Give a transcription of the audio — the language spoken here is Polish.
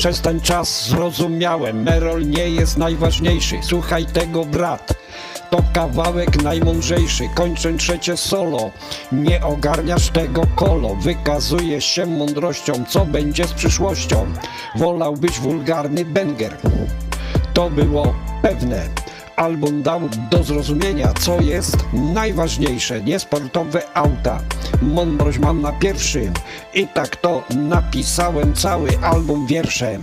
Przez ten czas zrozumiałem, Merol nie jest najważniejszy. Słuchaj tego, brat. To kawałek najmądrzejszy, kończę trzecie solo. Nie ogarniasz tego kolo, wykazujesz się mądrością, co będzie z przyszłością. Wolałbyś wulgarny banger. To było pewne. Album dał do zrozumienia, co jest najważniejsze. Niesportowe auta. Mądrość mam na pierwszym. I tak to napisałem cały album wierszem.